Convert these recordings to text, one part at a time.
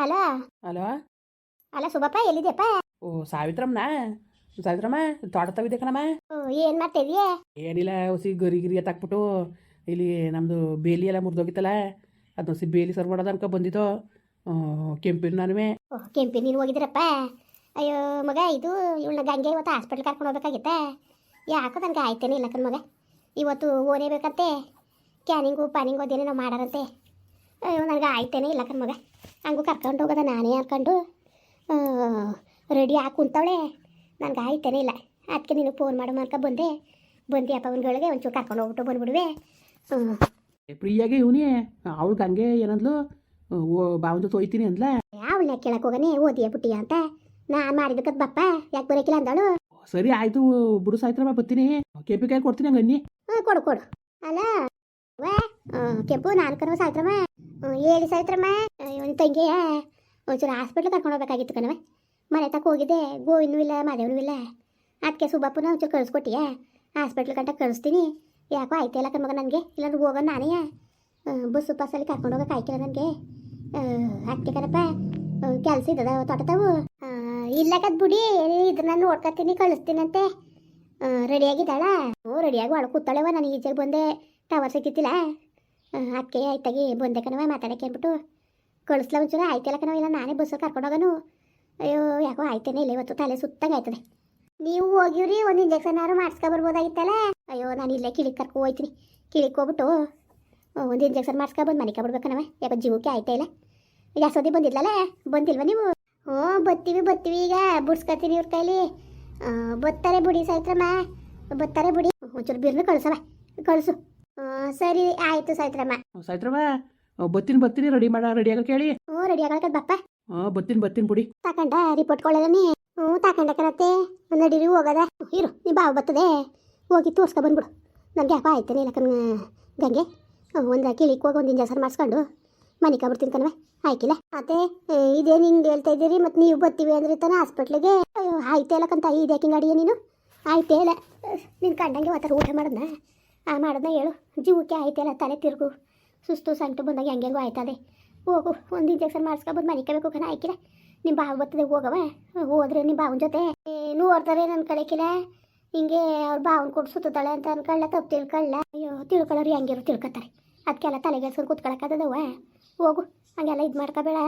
Hello? ಅಲ್ಲ ಸುಬ್ಬಪ್ಪ ಎಲ್ಲಿದ್ಯಪ್ಪ? ಓ ಸಾವಿತ್ರಮ್ಮನ? ಸಾವಿತ್ರಮ್ಮ ತೋಟ ತವಿದೆ ಕಣಮ್ಮ ಓ, ಏನ್ ಮಾಡ್ತಾ ಏನಿಲ್ಲ ಹೊಸಿ ಗರಿ ಗಿರಿ ಎತ್ತಾಕ್ಬಿಟ್ಟು ಇಲ್ಲಿ ನಮ್ಮದು ಬೇಲಿ ಎಲ್ಲ ಮುರಿದೋಗಿತ್ತಲ್ಲ ಅದನ್ನ ಹೊಸಿ ಬೇಲಿ ಸರ್ ಮಾಡೋದು ಅನ್ಕೊ ಬಂದಿದ್ದು. ಕೆಂಪಿನ ನಾನುವೆ. ಓ ಕೆಂಪಿ ನೀನು ಹೋಗಿದ್ರಪ್ಪ? ಅಯ್ಯೋ ಮಗ ಇದು ಇವಳನ್ನ ಗಂಗೆ ಇವತ್ತು ಹಾಸ್ಪಿಟ್ಲ್ ಕರ್ಕೊಂಡು ಹೋಗ್ಬೇಕಾಗಿತ್ತ? ಯಾಕೋ ನನಗೆ ಆಯ್ತೇನೆ ಇಲ್ಲ ಕಣ್ ಮಗ. ಇವತ್ತು ಓನೇಬೇಕಂತೆ ಕ್ಯಾನಿಂಗು ಪಾನಿಂಗು ಅದೇನೇನೋ ಮಾಡಾರಂತೆ. ಅಯ್ಯೋ ನನಗೆ ಆಯ್ತೇನೆ. ಇಲ್ಲ ಕಣ್ ಮಗ. ಹಂಗೂ ಕರ್ಕೊಂಡು ಹೋಗೋದ ನಾನೇ ಅನ್ಕೊಂಡು ರೆಡಿ ಹಾಕಿ ಕುಂತವಳೆ. ನನಗೆ ಆಯ್ತೇನೆ. ಇಲ್ಲ ಅದಕ್ಕೆ ನೀನು ಫೋನ್ ಮಾಡು ಅನ್ಕ ಬಂದೆ. ಬಂದೆ ಅಪ್ಪ ಅವನಗಳಿಗೆ ಒಂಚೂರು ಕರ್ಕೊಂಡು ಹೋಗ್ಬಿಟ್ಟು ಬಂದ್ಬಿಡುವೆ. ಫ್ರೀಯಾಗಿ ಇವನಿ? ಅವಳು ಗಂಗೆ ಏನಂದ್ಲು? ಓ ಬಾವಂದು ತೊಯ್ತೀನಿ ಅಂದ್ಲ? ಅವಳನ್ನ ಕೇಳಕ್ಕೆ ಹೋಗನೆ ಓದಿಯ ಪುಟ್ಟಿಯ ಅಂತ. ನಾನು ಮಾಡಿದಕ್ಕದ್ ಬಪ್ಪ ಯಾಕೆ ಬರೋಕಿಲ್ಲ ಅಂದಳು. ಸರಿ ಆಯ್ತು ಬಿಡು ಸಾಯ್ತ್ರಮ್ಮ ಬರ್ತೀನಿ. ಕೆಂಪು ಕಾಯಿ ಕೊಡ್ತೀನಿ ಹಂಗನ್ನಿ. ಹ್ಞೂ ಕೊಡು ಕೊಡು. ಅಲ್ಲ ಕೆಂಪು ನಾನು ಕರೋ ಸಾಯ್ತ್ರಮ್ಮ ಹೇಳಿ ಸಾವಿತ್ರಮ್ಮ. ಒಂದು ತಂಗಿಯ ಒಂಚೂರು ಹಾಸ್ಪಿಟ್ಲ್ ಕರ್ಕೊಂಡು ಹೋಗ್ಬೇಕಾಗಿತ್ತು ಕಣವೆ ಮನೆ ತಕ್ಕ ಹೋಗಿದ್ದೆ ಗೋವಿನೂ ಇಲ್ಲ, ಮಾದೇವನೂ ಇಲ್ಲ. ಅದಕ್ಕೆ ಸುಬ್ಬಪ್ಪನ ಒಂಚೂರು ಕಳಿಸ್ಕೊಟ್ಟಿಯ. ಹಾಸ್ಪಿಟ್ಲ್ ಗಂಟ ಕಳಿಸ್ತೀನಿ. ಯಾಕೋ ಆಯ್ತಿಲ್ಲ ಕಣ್ಮಗ ನನಗೆ. ಇಲ್ಲಾಂದ್ರೆ ಹೋಗೋಣ ನಾನೇ ಬಸ್ಸು ಬಸ್ಸಲ್ಲಿ ಕರ್ಕೊಂಡು ಹೋಗಕ್ಕೆ ಆಯ್ತಿಲ್ಲ ನನಗೆ. ಅದಕ್ಕೆ ಕಣಪ್ಪ. ಕೆಲಸ ಇದ್ದದ ತೊಟ್ಟತಾವು ಇಲ್ಲಕದ್ ಬಿಡಿ ಇದನ್ನ ನೋಡ್ಕೊತೀನಿ, ಕಳಿಸ್ತೀನಂತೆ. ರೆಡಿಯಾಗಿದ್ದಾಳ? ಓ ರೆಡಿಯಾಗಿ ಒಳಗೆ ಕೂತಾಳೆವ ನಾನು ಈಚೆಗೆ ಬಂದೆ. ಟವರ್ ಸಿಕ್ಕಿತ್ತಿಲ್ಲ. ಅದಕ್ಕೆ ಆಯ್ತಾಗಿ ಬಂದೆ ಕಣವ ಮಾತಾಡಕ್ಕೆ ಅಂದ್ಬಿಟ್ಟು ಕಳಿಸ್ಲ ಒಂಚೂರು ಆಯ್ತಿಲ್ಲ ಇಲ್ಲ ನಾನೇ ಬಸ್ಸಲ್ಲಿ ಕರ್ಕೊಂಡು ಹೋಗೋನು. ಅಯ್ಯೋ, ಯಾಕೋ ಆಯ್ತೇನೆ, ಇಲ್ಲ ಇವತ್ತು ತಲೆ ಸುತ್ತಾಗ ಆಯ್ತದೆ. ನೀವು ಹೋಗಿವ್ರಿ, ಒಂದು ಇಂಜೆಕ್ಷನ್ ಆರು ಬರ್ಬೋದಾಗಿತ್ತಲ್ಲ? ಅಯ್ಯೋ, ನಾನು ಇಲ್ಲೇ ಕಿಳಿಕ್ ಕರ್ಕೊ ಹೋಯ್ತೀನಿ. ಕಿಳಿಕ್ ಹೋಗ್ಬಿಟ್ಟು ಒಂದು ಇಂಜೆಕ್ಷನ್ ಮಾಡಿಸ್ಕೊಬಂದು ಮನೆ ಕಬಿಡ್ಬೇಕನವ ಯಾಕೋ ಜೀವಕ್ಕೆ ಆಯ್ತಾ ಇಲ್ಲ? ಯಾಸೋದಿ ಬಂದಿದ್ಲಲ್ಲ, ಬಂದಿಲ್ವ ನೀವು? ಹ್ಞೂ, ಬತ್ತೀವಿ ಬತ್ತೀವಿ, ಈಗ ಬಿಡ್ಸ್ಕೊತೀನಿ ಇವ್ರ ಕೈಲಿ. ಬತ್ತಾರೆ ಬಿಡಿ ಸಾಯ್ತ್ರಮ್ಮ ಬತ್ತಾರೆ ಬಿಡಿ. ಒಂಚೂರು ಬೀರ್ನು ಕಳ್ಸವ, ಕಳಿಸು. ಸರಿ ಆಯ್ತು ಸಾಯ್ತ್ರಮ್ಮ ಸಾಯ್ತ್ರಮ್ಮ ಬತ್ತಿನ ಬತ್ತಿನಿ ರೆಡಿ ಮಾಡ ರೆಡಿ ಆಗಕ್ಕೆ ಕೇಳಿ. ಹ್ಞೂ ರೆಡಿ ಆಗಲ್ಕದ್ ಬಪ್ಪ ಹಾ ಬತ್ತಿನ ಬತ್ತಿನ ಬಿಡಿ. ತಕಂಡ ರಿಪೋರ್ಟ್ ಕೊಳ್ಳೋದನಿ ಹ್ಞೂ ತಕೊಂಡ ಕಣತ್ತೆ. ನಡೀರಿ ಹೋಗದ. ಇರು ನೀ ಬಾವು ಬರ್ತದೆ. ಹೋಗಿ ತೋರ್ಸ್ಕೊ ಬಂದ್ಬಿಡು. ನನಗೆ ಅಪ್ಪ ಆಯ್ತಾನೆ ಇಲ್ಲ ಕಮ್ಮಿ ಗಂಗೆ. ಒಂದು ಕಿಳಿಕ್ ಹೋಗಿ ಒಂದು ಇಂಜೆಕ್ಷನ್ ಮಾಡಿಸ್ಕೊಂಡು ಮನೆ ಬರ್ತೀನಿ ಕಣವೆ ಆಯ್ಕಿಲ್ಲ. ಮತ್ತೆ ಇದೇನು ಹಿಂಗೆ ಹೇಳ್ತಾ ಇದ್ದೀರಿ ಮತ್ತು ನೀವು ಬರ್ತೀವಿ ಅಂದ್ರೆ ತಾನೆ ಹಾಸ್ಪಿಟ್ಲಿಗೆ ಆಯ್ತೇ ಇಲ್ಲ ಕಂತ ಇದೆ ಯಾಕಿಂಗ್ ಅಡಿಯ ನೀನು? ಆಯ್ತೇ ಇಲ್ಲ. ನಿನ್ನ ಕಂಡಂಗೆ ಒತ್ತರ ಊಟ ಮಾಡೋದನ್ನ ಆ ಮಾಡೋದನ್ನ ಹೇಳು. ಜೀವಕ್ಕೆ ಆಯ್ತಲ್ಲ ತಲೆ ತಿರುಗು. ಸುಸ್ತು ಸಂಟು ಬಂದಾಗ ಹೆಂಗೆಂಗೂ ಆಯ್ತದೆ. ಹೋಗು, ಒಂದು ಇಂಜೆಕ್ಷನ್ ಮಾಡಿಸ್ಕೊಬೋದು ಮನೆ ಕಬೇಕು ಕಣ ಆಯ್ಕಿಲ್ಲ ನಿಮ್ಮ ಬಾವು ಬರ್ತದೆ ಹೋಗವ? ಹೋದ್ರೆ ನಿಮ್ಮ ಬಾವನ ಜೊತೆ? ಏನು ಓಡ್ತಾರೆ ನನ್ನ ಕಳಕಿಲ್ಲ ಹಿಂಗೆ ಅವ್ರ ಬಾವನ ಕೊಟ್ಟು ಸುತ್ತಾಳೆ ಅಂತ ಅನ್ಕೊಳ್ಳ, ತಪ್ಪು ತಿಳ್ಕೊಳ್ಳ. ಅಯ್ಯೋ ತಿಳ್ಕೊಳ್ಳೋರು ಹೆಂಗಿರು ತಿಳ್ಕೊತಾರೆ. ಅದಕ್ಕೆಲ್ಲ ತಲೆಗೆಲ್ಸ್ಕೊಂಡು ಕೂತ್ಕೊಳಕ್ಕದವ ಹೋಗು, ಹಂಗೆಲ್ಲ ಇದು ಮಾಡ್ಕೊಬೇಡ.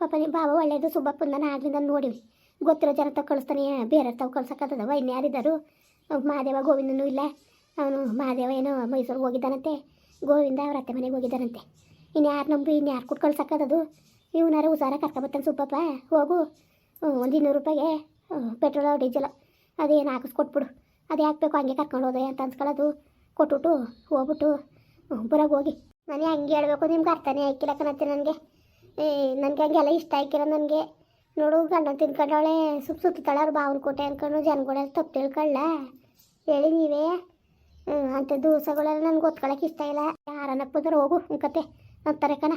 ಪಾಪ ನಿಮ್ಮ ಬಾವ ಒಳ್ಳೇದು ಸುಬ್ಬಪ್ಪನ ನಾನು ಆಗ್ಲಿಂದ ನೋಡಿವಿ ಗೊತ್ತಿರೋ ಜನ ತಗ ಕಳಿಸ್ತಾನೆ ಬೇರೆ ತಾವು ಕಳ್ಸಕ್ಕತ್ತದವ ಇನ್ಯಾರಿದ್ದಾರು ಮಹಾದೇವ ಗೋವಿಂದನೂ ಇಲ್ಲ. ಅವನು ಮಹಾದೇವ ಏನೋ ಮೈಸೂರಿಗೆ ಹೋಗಿದ್ದಾನಂತೆ. ಗೋವಿಂದ ಅವ್ರ ಅತ್ತೆ ಮನೆಗೆ ಹೋಗಿದ್ದಾನಂತೆ. ಇನ್ಯಾರು ನಂಬಿ ಇನ್ಯಾರು ಕೊಟ್ಟು ಸಕ್ಕದದು ಇವನಾರ ಹುಷಾರ ಕರ್ಕೊಬತ್ತಾನೆ ಸುಬ್ಬಪ್ಪ. ಹೋಗು. ಒಂದು ಇನ್ನೂರು ರೂಪಾಯಿಗೆ ಪೆಟ್ರೋಲ್, ಡೀಸೆಲ್ ಅದೇನು ಹಾಕಿಸ್ಕೊಟ್ಬಿಡು. ಅದು ಹಾಕ್ಬೇಕು ಹಂಗೆ ಕರ್ಕೊಂಡು ಹೋದೆ ಅಂತ ಅನ್ಸ್ಕೊಳ್ಳೋದು. ಕೊಟ್ಬಿಟ್ಟು ಹೋಗ್ಬಿಟ್ಟು ಬರೋಗಿ ಹೋಗಿ. ನಾನು ಹಂಗೆ ಹೇಳಬೇಕು ನಿಮ್ಗೆ ಅರ್ಥನೇ ಆಯ್ಕಿಲ್ಲ ನನಗೆ. ಏ, ನನಗೆ ಹಂಗೆಲ್ಲ ಇಷ್ಟ ಆಯ್ಕಿಲ್ಲ ನನಗೆ. ನೋಡು ಗಂಡ ತಿನ್ಕೊಂಡವಳೆ, ಸುಪ್ ಸುತ್ತಾಳೆ ಅವ್ರು ಬಾವನ ಕೋಟೆ ಅನ್ಕೊಂಡು ಜನಗಳೆಲ್ಲ ತಪ್ಪು ತಿಳ್ಕೊಳ್ಳ ಹೇಳಿ ನೀವೇ. ಹ್ಞೂ ಅಂಥ ದೂಸಗಳೆಲ್ಲ ನನಗೆ ಗೊತ್ಕೊಳಕ್ಕೆ ಇಷ್ಟ ಇಲ್ಲ. ಯಾರನ್ನ ಬಂದ್ರೆ ಹೋಗು ಕತೆ ಅಂತಾರೆ ಕಣ.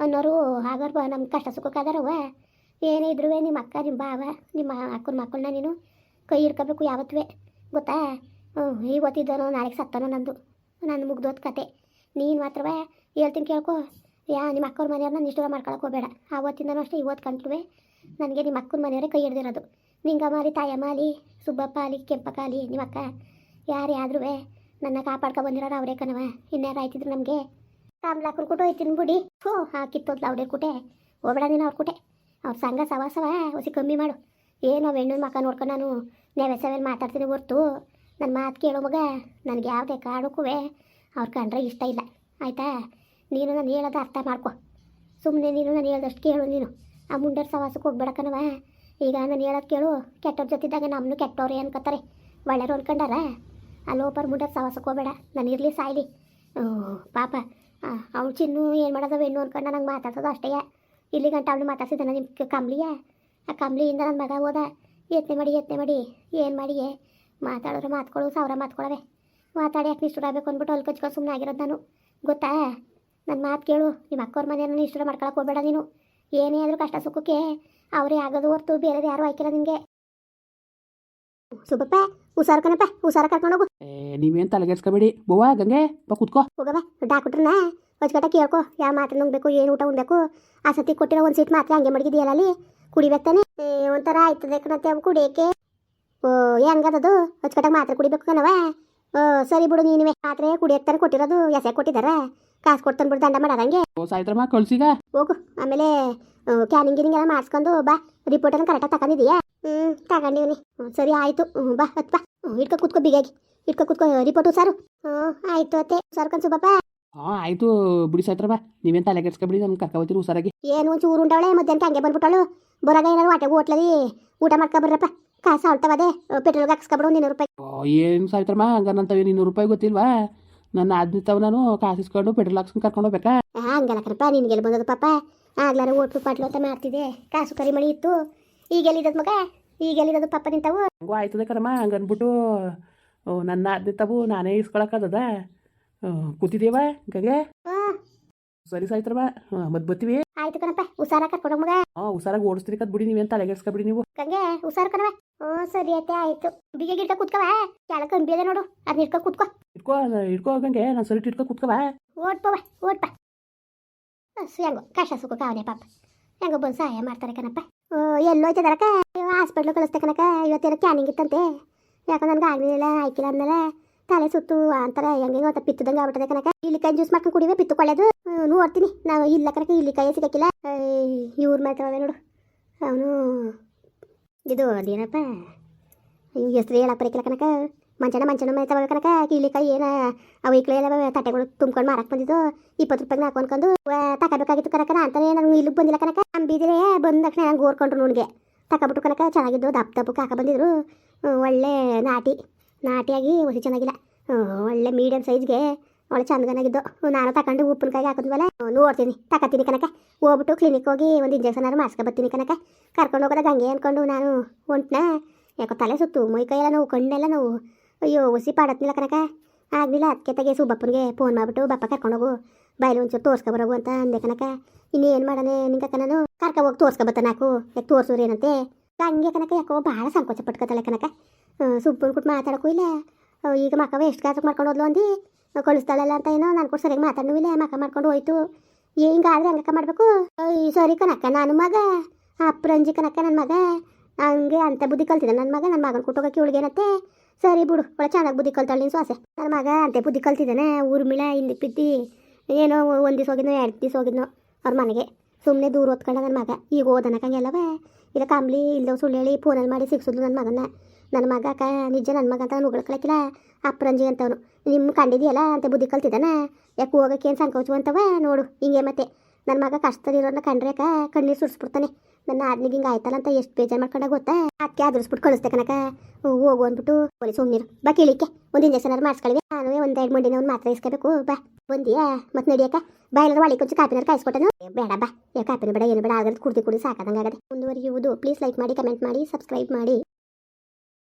ಅನ್ನೋರು ಆಗೋರು ಬಾ ನಮ್ಮ ಕಷ್ಟ ಸುಖಕ್ಕಾದಾರವ ಏನೇ ಇದ್ರು ನಿಮ್ಮ ಅಕ್ಕ ನಿಮ್ಮ ಬಾವ, ನಿಮ್ಮ ಅಕ್ಕನ ಮಕ್ಕಳನ್ನ ನೀನು ಕೈ ಹಿಡ್ಕೋಬೇಕು ಯಾವತ್ತೂ ಗೊತ್ತಾ? ಹ್ಞೂ ಇವತ್ತಿದ್ದನೋ ನಾಳೆಗೆ ಸತ್ತನೋ ನಂದು. ನನ್ನ ಮುಗ್ದೋದ್ ಕತೆ. ನೀನು ಮಾತ್ರವೇ ಹೇಳ್ತೀನಿ ಕೇಳ್ಕೊ. ಯಾ ನಿಮ್ಮ ಅಕ್ಕವ್ರ ಮನೆಯವ್ರನ್ನ ನಿಷ್ಠೂರ ಮಾಡ್ಕೊಳಕ್ಕೆ ಹೋಗಬೇಡ. ಆವತ್ತಿಂದನೂ ಅಷ್ಟೇ ಇವತ್ತು ಕಂಟ್ರುವೆ ನನಗೆ ನಿಮ್ಮ ಅಕ್ಕನ ಮನೆಯವರೇ ಕೈ ಹಿಡ್ದಿರೋದು. ನಿಂಗಮಾಲಿ ತಾಯಮ್ಮಾಲಿ ಸುಬ್ಬಪ್ಪ ಅಲ್ಲಿ ಕೆಂಪಕ್ಕ ಅಲ್ಲಿ ನಿಮ್ಮ ಅಕ್ಕ ಯಾರೇ ನನ್ನ ಕಾಪಾಡ್ಕೊ ಬಂದಿರೋರು ಅವರೇ ಕಣವ ಇನ್ಯಾರು ಆಯ್ತಿದ್ರು ನಮಗೆ? ಕಾಮ್ಲಾಕನ್ ಕುಟು ಹೋಯ್ತೀನಿ ಬಿಡಿ. ಹೋ ಹಾಕಿತ್ತೋದ್ಲ ಅವ್ಡೆ ಕುಟೆ. ಹೋಗ್ಬೇಡ ನೀನು ಅವ್ರ ಕುಟೆ. ಅವ್ರ ಸಂಘ ಸವಾಸವ ಹೊಸಿ ಕಮ್ಮಿ ಮಾಡು. ಏನೋ ಹೆಣ್ಣು ಮಕ್ಕ ನೋಡ್ಕೊಂಡು ನಾನು ನೆವೆ ಮಾತಾಡ್ತೀನಿ ಹೊರ್ತು. ನನ್ನ ಮಾತು ಕೇಳೋ ಮಗ, ನನಗೆ ಯಾವುದೇ ಕಾರಣಕ್ಕೂ ಅವ್ರ ಕಂಡ್ರೆ ಇಷ್ಟ ಇಲ್ಲ. ಆಯಿತಾ? ನೀನು ನಾನು ಹೇಳೋದು ಅರ್ಥ ಮಾಡ್ಕೊ. ಸುಮ್ಮನೆ ನೀನು ನಾನು ಹೇಳ್ದಷ್ಟು ಕೇಳು ನೀನು. ಆ ಮುಂಡರ್ ಸವಾಸಕ್ಕೆ ಹೋಗ್ಬೇಡ ಕಣವ ಈಗ ನಾನು ಹೇಳೋದು ಕೇಳು. ಕೆಟ್ಟವ್ರ ಜೊತಿದ್ದಾಗ ನಮ್ಮನ್ನು ಕೆಟ್ಟವ್ರೆ ಅನ್ಕೋತಾರೆ. ಒಳ್ಳೆಯವ್ರು ಅನ್ಕೊಂಡಾರ? ಅಲ್ಲೋಪರ್ ಒಬ್ಬರು ಸವಾಸಕ್ಕೆ ಹೋಗಬೇಡ. ನಾನು ಇರಲಿ ಸಾಯ್ಲಿ. ಪಾಪ. ಅವ್ನು ಚಿನ್ನು ಏನು ಮಾಡೋದು ಹೆಣ್ಣು ಅನ್ಕೊಂಡು ನಂಗೆ ಮಾತಾಡ್ಸೋದು ಅಷ್ಟೇ. ಇಲ್ಲಿ ಗಂಟ ಅವಳು ಮಾತಾಡ್ಸಿದ್ದಾನೆ ನಿಮ್ಮ ಕಂಬ್ಲಿಯ ಆ ಕಂಬ್ಲಿಯಿಂದ ನನ್ನ ಮಗ ಹೋದ. ಯತ್ನೆ ಮಾಡಿ ಯತ್ನೆ ಮಾಡಿ. ಏನು ಮಾಡಿ? ಮಾತಾಡಿದ್ರೆ ಮಾತ್ಕೊಳ್ಳು ಸಾವಿರ ಮಾತ್ಕೊಳವೆ. ಮಾತಾಡಿ ಯಾಕೆ ನಿಷ್ಠುರ ಆಗಬೇಕು ಅಂದ್ಬಿಟ್ಟು ಅಲ್ಲಿ ಕಚ್ಕೊಂಡು ಸುಮ್ಮನೆ ಆಗಿರೋದು ನಾನು. ಗೊತ್ತಾ? ನನ್ನ ಮಾತು ಕೇಳು. ನಿಮ್ಮ ಅಕ್ಕವ್ರ ಮನೆಯನ್ನು ನಿಷ್ಠುರ ಮಾಡ್ಕೊಳಕ್ಕೆ ಹೋಗಬೇಡ ನೀನು. ಏನೇ ಆದರೂ ಕಷ್ಟ ಸುಖಕ್ಕೆ ಅವರೇ ಆಗೋದು ಹೊರ್ತು ಬೇರೆದು ಯಾರು ಆಯ್ಕಿಲ್ಲ ನಿಮಗೆ ಸುಬ್ಬಪ್ಪ ಹುಷಾರು ಕಣಪ್ಪ ಹುಷಾರ ಕರ್ಕೊಂಡು ಹೋಗು. ನೀವೇನು ತಲೆಗೆಡ್ಸ್ಕೊಬೇಡಿ. ಬೋವಾ ಗಂಗೆ ಬಾ ಕುತ್ಕೋ. ಹೋಗವ ಡಾಕ್ಟ್ರನ್ನ ಹೊಚ್ಕಟ್ಟ ಕೇಳ್ಕೊ ಯಾವ ಮಾತ್ರೆ ನುಂಗ್ಬೇಕು ಏನು ಊಟ ಉಣ್ಬೇಕು? ಆ ಸತಿ ಕೊಟ್ಟಿರೋ ಒಂದು ಸೀಟ್ ಮಾತ್ರ ಹಂಗೆ ಮಡಗಿದೆಯಲ್ಲ ಅಲ್ಲಿ ಕುಡಿಬೇಕು ತಾನೆ ಏ, ಒಂಥರ ಆಯ್ತದೆ ಕಣತ್ತೆ ಅವು ಕುಡಿಯೋಕೆ ಓ ಹೆಂಗದದು? ಹೊಚ್ಕಟ್ಟಾಗ ಮಾತ್ರ ಕುಡಿಬೇಕು ಕಣವ ಓ ಸರಿ ಬಿಡು ನೀನುವೆ. ಮಾತ್ರೆ ಕುಡಿಯಕ್ಕೆ ಕೊಟ್ಟಿರೋದು ಎಸೆ ಕೊಟ್ಟಿದ್ದಾರೆ ಕಾಸು ಕೊಡ್ತಾನೆ ಬಿಡು ದಂಡ ಮಾಡಾರಂಗೆ ಓ ಸಾಯ್ತ್ರಮ್ಮ ಕಳ್ಸಿಗ? ಹೋಗು ಆಮೇಲೆ ಕ್ಯಾನಿಂಗ್ ಗಿನಿಂಗ್ ಎಲ್ಲ ಮಾಡಿಸ್ಕೊಂಡು ಬಾ. ರಿಪೋರ್ಟನ್ನು ಕರೆಕ್ಟಾಗಿ ತಗೊಂಡಿದೀಯಾ ಹ್ಞೂ ತಗೊಂಡಿವ್ನಿ ಹ್ಞೂ ಸರಿ ಆಯ್ತು. ಹ್ಞೂ ಬಾ ಅತ್ ಬಾ. ಹ್ಞೂ ಇಟ್ಕೊ ಕೂತ್ಕೋ ಬಿಗಾಗಿ ಇಟ್ಕೊ ಕೂತ್ಕೋ ರಿಪೋರ್ಟು ಸಾರು. ಹ್ಞೂ ಆಯಿತು ಅತ್ತೆ. ಕನ್ಸು ಬಾಪ ಹಾಂ ಆಯಿತು. ಬಿಡಿ ಸಾಯ್ತ್ರಮ್ಮ ನೀವೇನು ತಲೆ ಕೆಡ್ಸ್ಕೊಬಿಡಿ ನಮ್ಮ ಕರ್ಕೊಬತ್ತೀರಿ ಹುಷಾರಾಗಿ. ಏನು ಚೂರು ಉಂಡವಳೆ? ಮಧ್ಯಾಹ್ನಕ್ಕೆ ಹಂಗೆ ಬಂದ್ಬಿಟ್ಟಳು ಬರಗ ಏನಾರು ಹೊಟ್ಟೆಗೆ ಹೋಟ್ಲದಿ ಊಟ ಮಾಡ್ಕೊಬರ್ರಪ್ಪ ಕಾಸು ಹೊಳ್ತಾವದೆ ಪೆಟ್ರೋಲ್ ಹಾಕ್ಸ್ಕೊಬಿಡು ಒಂದು ಇನ್ನೂರು ರೂಪಾಯಿ. ಏನ್ ಸಾಯ್ತ್ರಮ್ಮ ಹಂಗ ನಂತವೇನು ಇನ್ನೂರು ರೂಪಾಯಿ ಗೊತ್ತಿಲ್ವಾ? ನನ್ನ ಆದ್ನಿತಾವ ನಾನು ಕಾಸು ಇಸ್ಕೊಂಡು ಪೆಟ್ರೋಲ್ ಹಾಕ್ಸ್ಕೊಂಡು ಕರ್ಕೊಂಡು ಹೋಗ್ಬೇಕಾ? ಹಂಗಲ್ಲ ಕಣಪ್ಪ ನಿನ್ಗೆಲ್ಲ ಬಂದದ ಪಾಪ. ಆಗ್ಲಾರ ಓಟ್ಲು ಪಾಟ್ಲು ಅಂತ ಮಾಡ್ತಿದ್ದೆ. ಕಾಸು ಕರಿ ಮಣಿ ಇತ್ತು ಎಲ್ಲಿದ್ದದ ಮಗ? ಈಗ ಎಲ್ಲಿದ್ದದ ಪಾಪ ನಿಂತಾವು? ಹಂಗೂ ಆಯ್ತದ ಅಂದ್ಬಿಟ್ಟು ಓ, ನನ್ನ ಆದ್ನಿತಾವು ನಾನೇ ಇಸ್ಕೊಳಕ್ಕದ ಕೂತಿದ್ದೀವ ಗಂಗೆ? ಸರಿ ಸಾಯ್ತ್ರಮ್ಮ ಮತ್ ಬತ್ತೀವಿ ಬರ್ತೀವಿ. ಆಯ್ತು ಕಣಪ್ಪ ಹುಷಾರ ಕರ್ಕೊಂಡು ಮಗ. ಹಾ ಹುಷಾರಾಗಿ ಓಡಿಸ್ತೀರಿ ಕದ್ ಬಿಡಿ ನೀವೇನು ತಲೆಗೆಡ್ಸ್ಕೊಬಿಡಿ ನೀವು. ಗಂಗೆ ಹುಷಾರು ಕಣವ ಹ್ಞೂ ಸರಿ ಆಯ್ತೆ ಆಯ್ತು. ಬಿಗೆ ಗಿಡ್ಕ ಕುತ್ಕವ? ಕೆಳ ಕಂಬಿ ಅದ ನೋಡು ಅದನ್ನ ಇಟ್ಕೊ ಕುತ್ಕೋ. ಇಟ್ಕೋ ಇಟ್ಕೋ ಗಂಗೆ ನಾನು ಸರಿ ಇಟ್ಕೋ ಕೂತ್ಕವ. ಓಟ್ಪ ಹಸು ಹೆಂಗೋ ಕಷ್ಟ ಸುಖ ಕಾವನೆ ಪಾಪ. ಹೆಂಗೋ ಬಂದು ಸಹಾಯ ಮಾಡ್ತಾರೆ ಕಣಪ್ಪ. ಎಲ್ಲೋಯ್ತದಾರಕ್ಕ ಹಾಸ್ಪಿಟ್ಲು ಕಳಿಸ್ತೆ ಕಣಕ ಇವತ್ತೇನೋ ಕ್ಯಾನಿಂಗ್ ಇತ್ತಂತೆ. ಯಾಕಂದ್ರೆ ನನಗೆ ಆಗಲಿಲ್ಲ ಆಯ್ಕಿಲ್ಲ ಅಂದಮೇಲೆ ತಲೆ ಸುತ್ತು ಅಂತಾರೆ ಹೆಂಗೆ ಗೊತ್ತಾ ಪಿತ್ತದಂಗೆ ಆಗ್ಬಿಟ್ಟದೆ ಕಣಕ ಇಲ್ಲಿಕಾಯಿ ಜ್ಯೂಸ್ ಮಾಡ್ಕೊಂಡು ಕುಡಿವೆ, ಪಿತ್ತು ನೋಡ್ತೀನಿ. ನಾವು ಇಲ್ಲ ಕಣಕ ಇಲ್ಲಿಕಾಯೇ ಸಿಗಕ್ಕಿಲ್ಲ. ಇವ್ರು ಮಾತ್ರ ನೋಡು. ಅವನು, ಇದು ಅದೇನಪ್ಪ ಹೆಸರು ಹೇಳಕ್ಕೆ ಬರಕಿಲ್ಲ ಕನಕ ಮಂಚನ ಮಂಚನ ಮೇಲೆ ತಗೋ ಕನಕ ಕೀಲಿಕಾಯಿ ಏನ ಅವು ಈ ಎಲ್ಲ ತಟ್ಟೆಗಳು ತುಂಬ್ಕೊಂಡು ಮಾರಕ್ಕೆ ಬಂದಿದ್ದು ಇಪ್ಪತ್ತು ರೂಪಾಯಿಗೆ ಅನ್ಕೊಂಡು ತಗೋಬೇಕಾಗಿತ್ತು ಕನಕ ಅಂತಾನೆ ನನಗೆ ಇಲ್ಲಿಗೆ ಬಂದಿಲ್ಲ ಕನಕ. ಅಂಬಿದ್ರೆ ಬಂದ ತಕ್ಷಣ ನಂಗೆ ಓರ್ಕೊಂಡ್ರು ನೋಡ್ಗೆ ತಗೊಬಿಟ್ಟು ಕನಕ ಚೆನ್ನಾಗಿದ್ದು ದಪ್ಪ ದಪ್ಪಕ್ಕೆ ಹಾಕ ಬಂದಿದ್ರು. ಒಳ್ಳೆ ನಾಟಿ, ನಾಟಿಯಾಗಿ ಹೊಸಿ ಚೆನ್ನಾಗಿಲ್ಲ. ಒಳ್ಳೆ ಮೀಡಿಯಮ್ ಸೈಜ್ಗೆ ಒಳ್ಳೆ ಚಂದಗನಾಗಿದ್ದು ನಾನು ತಗೊಂಡು ಉಪ್ಪಿನಕಾಯಿ ಹಾಕಿದ್ವಲ್ಲ ನೋಡ್ತೀನಿ ತಗೋತೀನಿ ಕನಕ. ಹೋಗ್ಬಿಟ್ಟು ಕ್ಲಿನಿಕ್ ಹೋಗಿ ಒಂದು ಇಂಜೆಕ್ಷನ್ ಮಾಡ್ಸ್ಕೊ ಬರ್ತೀನಿ ಕನಕ. ಕರ್ಕೊಂಡು ಹೋಗೋದಾಗ ಹಂಗೆ ಅಂದ್ಕೊಂಡು ನಾನು ಹೊಂಟ್ನ. ಯಾಕೋ ತಲೆ ಸುತ್ತು, ಮೈ ಕೈಯೆಲ್ಲ ನೋವು, ಕಣ್ಣೆಲ್ಲ ನೋವು. ಅಯ್ಯೋ ಹುಸಿ ಪಾಡತ್ನಿಲ್ಲ ಕನಕ ಆಗಲಿಲ್ಲ, ಅದಕ್ಕೆ ತೆಗೆ ಸುಬ್ಬಪ್ಪನಿಗೆ ಫೋನ್ ಮಾಡಿಬಿಟ್ಟು, ಬಪ್ಪ ಕರ್ಕೊಂಡೋಗು ಬಾಯಲ್ಲಿ ಒಂಚೂರು ತೋರ್ಸ್ಕೊ ಬರೋಗು ಅಂತ ಅಂದೆ ಕನಕ ಇನ್ನೇನು ಮಾಡನೆ ನಿಂಗಕ್ಕ ನಾನು? ಕರ್ಕೊ ಹೋಗಿ ತೋರ್ಸ್ಕ ಬತ್ತ ನಾಕು ಯಾಕೆ ತೋರ್ಸೋರು ಏನಂತೆ? ಹಂಗೆ ಕನಕ ಯಾಕೋ ಭಾಳ ಸಂಕೋಚ ಪಟ್ಕೊತಾಳೆ ಕನಕ ಸುಬ್ಬನ ಕೊಟ್ಟು ಮಾತಾಡೋಕ್ಕೂ ಇಲ್ಲ. ಈಗ ಮಕ್ಕವ ಎಷ್ಟು ಕಾಸಕ್ಕೆ ಮಾಡ್ಕೊಂಡು ಹೋದ್ಲು ಅಂದು. ಕಳಿಸ್ತಾಳಲ್ಲ ಅಂತ ಏನೋ ನಾನು ಕೂಡ ಸರಿಯಾಗಿ ಮಾತಾಡೂ ಇಲ್ಲ ಮಕ್ಕ ಮಾಡ್ಕೊಂಡು ಹೋಯ್ತು. ಹಿಂಗಾದ್ರೆ ಹಂಗಕ್ಕ ಮಾಡಬೇಕು? ಸರಿ ಕನಕ ನಾನು ಮಗ. ಅಪ್ರಂಜಿ ಕನಕ ನನ್ನ ಮಗ. ಹಂಗೆ ಅಂತ ಬುದ್ಧಿ ಕಲ್ತಿದ್ದೆ ನನ್ನ ಮಗ ನನ್ನ ಮಗನ ಕೊಟ್ಟೋಗಕ್ಕೆ ಇವಳಿಗೇನತ್ತೆ ಸರಿ ಬಿಡು ಒಳ್ಳೆ ಚೆನ್ನಾಗಿ ಬುದ್ಧಿ ಕಲ್ತಾಳೆ ನೀನು ಸೊಸೆ ನನ್ನ ಮಗ ಅಂತೆ ಬುದ್ಧಿ ಕಲ್ತಿದ್ದಾನೆ, ಊರ್ಮಿಳ, ಹಿಂದಿ ಪಿತ್ತಿ ಏನೋ ಒಂದು ದಿವಸ ಹೋಗಿದ್ನೋ, ಎರಡು ದಿವಸ ಹೋಗಿದ್ನೋ ಅವ್ರ ಮನೆಗೆ. ಸುಮ್ಮನೆ ದೂರ ಓದ್ಕೊಂಡ ನನ್ನ ಮಗ. ಈಗ ಓದನಕಂಗೆಲ್ಲವೇ ಇಲ್ಲ ಕಾಂಬ್ಲಿ ಇಲ್ಲದವ್ ಸುಳ್ಳು ಹೇಳಿ ಫೋನಲ್ಲಿ ಮಾಡಿ ಸಿಕ್ಸಿದ್ಲು ನನ್ನ ಮಗನ ನನ್ನ ಮಗ ಅಕ್ಕ, ನಿಜ ನನ್ನ ಮಗ ಅಂತ ಉಗುಳ್ಕೊಳಕಿಲ್ಲ ಅಪ್ರಂಜಿ ಅಂತವನು. ನಿಮ್ಮ ಕಂಡಿದೆಯಲ್ಲ ಅಂತ ಬುದ್ಧಿ ಕಲ್ತಿದ್ದಾನೆ? ಯಾಕೆ ಹೋಗಕ್ಕೆ ಏನು ಅಂತವ? ನೋಡು, ಹಿಂಗೆ ಮತ್ತೆ. ನನ್ನ ಮಗ ಕಷ್ಟದಲ್ಲಿರೋನ್ನ ಕಂಡ್ರೆ ಅಕ್ಕ, ಕಣ್ಣೀರು ಸುರಿಸ್ಬಿಡ್ತಾನೆ. ನನ್ನ ಆದ್ನಿಗೆ ಹಿಂಗ ಆಯ್ತಲ್ಲ ಅಂತ ಎಷ್ಟು ಬೇಜಾರು ಮಾಡ್ಕೊಂಡ ಗೊತ್ತಾ? ಅದಕ್ಕೆ ಅದ್ರಸ್ಬಿಟ್ಟು ಕಳಿಸ್ತೆ ಕನಕ ಹೋಗು ಅಂದ್ಬಿಟ್ಟು. ಒಲಿ ಸುಮ್ಮನಿರು ಬಾ ಕೇಳಿಕ್ಕೆ. ಒಂದು ಇಂಜೆಕ್ಷನ್ ಮಾಡಿಸ್ಕೊಳ್ಳಿ ನಾನು ಒಂದು ಎರಡು ಮಂಡಿನ ಒಂದು ಮಾತ್ರ ಇಸ್ಕೋಬೇಕು. ಬಾ. ಬಂದಿಯಾ? ಮತ್ತೆ ನಡಿಯಕ್ಕ? ಬಾ ಎಲ್ಲರೂ ಒಳಗೆ ಕೊಂಚ ಕಾಪಿನಾರು ಕಾಯಿಸ್ಕೊಟ್ಟನು? ಬೇಡ, ಬಾ. ಯಾ ಕಾಪಿನ ಬೇಡ, ಏನು ಬೇಡ. ಆಗದ್ ಕುಡ್ದು ಕುಡಿದು ಸಾಕಾದಂಗಾಗದೆ ಮುಂದುವರಿಯುವುದು. ಪ್ಲೀಸ್ ಲೈಕ್ ಮಾಡಿ ಕಮೆಂಟ್ ಮಾಡಿ ಸಬ್ಸ್ಕ್ರೈಬ್ ಮಾಡಿ.